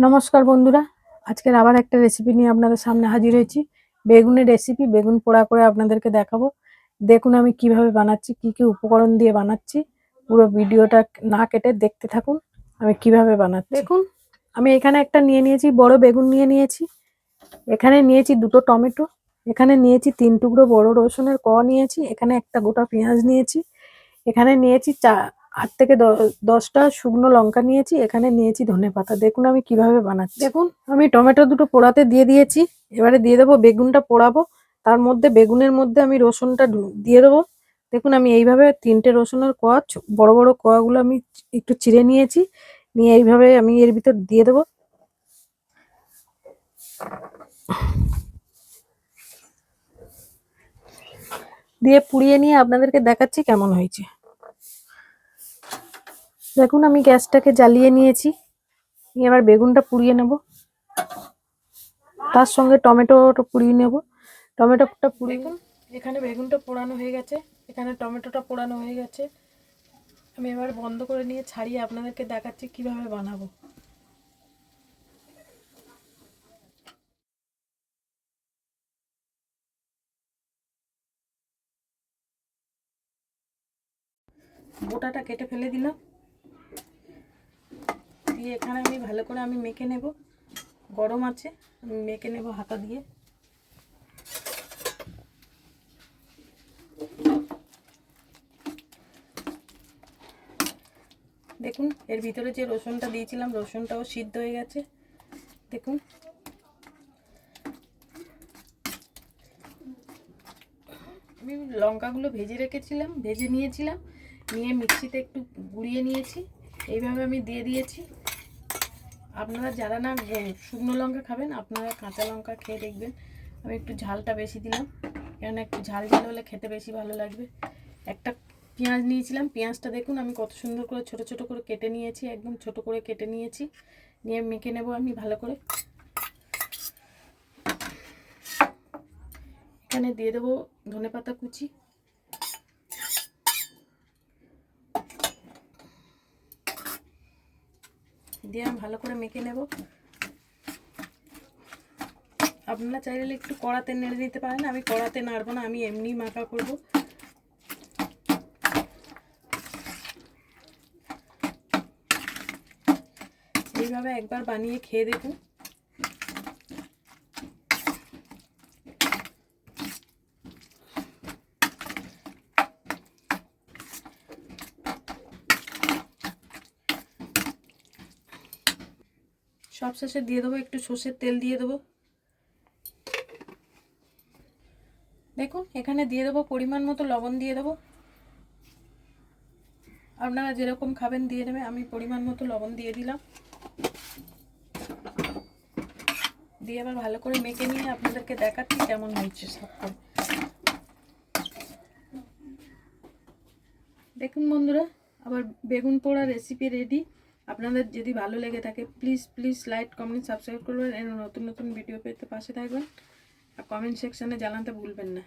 নমস্কার বন্ধুরা। আজকের আবার একটা রেসিপি নিয়ে আপনাদের সামনে হাজির হয়েছি। বেগুনের রেসিপি বেগুন পোড়া করে আপনাদেরকে দেখাবো। দেখুন আমি কীভাবে বানাচ্ছি কি কি উপকরণ দিয়ে বানাচ্ছি। পুরো ভিডিওটা না কেটে দেখতে থাকুন আমি কীভাবে বানাচ্ছি। দেখুন। আমি এখানে একটা নিয়ে নিয়েছি বড় বেগুন নিয়ে নিয়েছি। এখানে নিয়েছি দুটো টমেটো এখানে নিয়েছি তিন টুকরো বড় রসুনের ক নিয়েছি এখানে একটা গোটা পেঁয়াজ নিয়েছি। এখানে নিয়েছি চা আট থেকে দশটা শুকনো লঙ্কা নিয়েছি এখানে নিয়েছি ধনে পাতা। দেখুন আমি কীভাবে বানাচ্ছি। দেখুন। আমি টমেটো দুটো পোড়াতে দিয়ে দিয়েছি এবারে দিয়ে দেবো বেগুনটা পোড়াবো তার মধ্যে বেগুনের মধ্যে আমি রসুনটা দিয়ে দেবো। দেখুন আমি এইভাবে তিনটে রসুনের কোয়া বড় বড় কোয়াগুলো আমি একটু চিড়ে নিয়েছি নিয়ে এইভাবে আমি এর ভিতর দিয়ে দেবো। দিয়ে পুড়িয়ে নিয়ে আপনাদেরকে দেখাচ্ছি কেমন হয়েছে। দেখুন, আমি গ্যাসটাকে জ্বালিয়ে নিয়েছি। নিয়ে এবার বেগুনটা পুড়িয়ে নেব। তার সঙ্গে টমেটোটা পুড়িয়ে নেব। টমেটোটা পুড়িয়ে এখানে বেগুনটা পোড়ানো হয়ে গেছে। এখানে টমেটোটা পোড়ানো হয়ে গেছে। আমি এবার বন্ধ করে নিয়ে ছাড়িয়ে আপনাদেরকে দেখাচ্ছি কীভাবে বানাবো। বোটাটা কেটে ফেলে দিলাম। দিয়ে এখানে আমি ভালো করে আমি মেখে নেব। গরম আছে, আমি মেখে নেব হাতা দিয়ে। দেখুন, এর ভিতরে যে রসুনটা দিয়েছিলাম, রসুনটাও সিদ্ধ হয়ে গেছে। দেখুন। আমি লঙ্কাগুলো ভেজে রেখেছিলাম, ভেজে নিয়েছিলাম। নিয়ে মিক্সিতে একটু গুঁড়িয়ে নিয়েছি। এইভাবে আমি দিয়ে দিয়েছি। আপনারা যারা না শুকনো লঙ্কা খাবেন, আপনারা কাঁচা লঙ্কা খেয়ে দেখবেন। আমি একটু ঝালটা বেশি দিলাম, কেননা একটু ঝাল ঝাল হলে খেতে বেশি ভালো লাগবে। একটা পেঁয়াজ নিয়েছিলাম, পেঁয়াজটা দেখুন, আমি কত সুন্দর করে ছোট ছোট করে কেটে নিয়েছি, একদম ছোট করে কেটে নিয়েছি। নিয়ে মেখে নেব আমি ভালো করে। এখানে দিয়ে দেবো ধনেপাতা কুচি। দিয়ে আমি ভালো করে মেখে নেব। আপনারা চাইলে একটু কড়াতে নেড়ে নিতে পারেন, আমি কড়াতে নাড়বো না, আমি এমনি মাখা করব। এইভাবে একবার বানিয়ে খেয়ে দেখুন। সব শেষে দিয়ে দেবো, একটু সর্ষের তেল দিয়ে দেবো। দেখুন, এখানে দিয়ে দেবো পরিমাণ মতো লবণ দিয়ে দেবো। আপনারা যেরকম খাবেন দিয়ে নেবে, আমি পরিমাণ মতো লবণ দিয়ে দিলাম। দিয়ে আবার ভালো করে মেখে নিয়ে আপনাদেরকে দেখাচ্ছি কেমন হয়েছে সব দেখুন বন্ধুরা, আবার বেগুন পোড়া রেসিপি রেডি আপনাদের যদি ভালো লেগে থাকে please please like comment subscribe করবেন। এর নতুন নতুন ভিডিও পেতে পাশে থাকবেন। আর কমেন্ট সেকশানে জানাতে ভুলবেন না।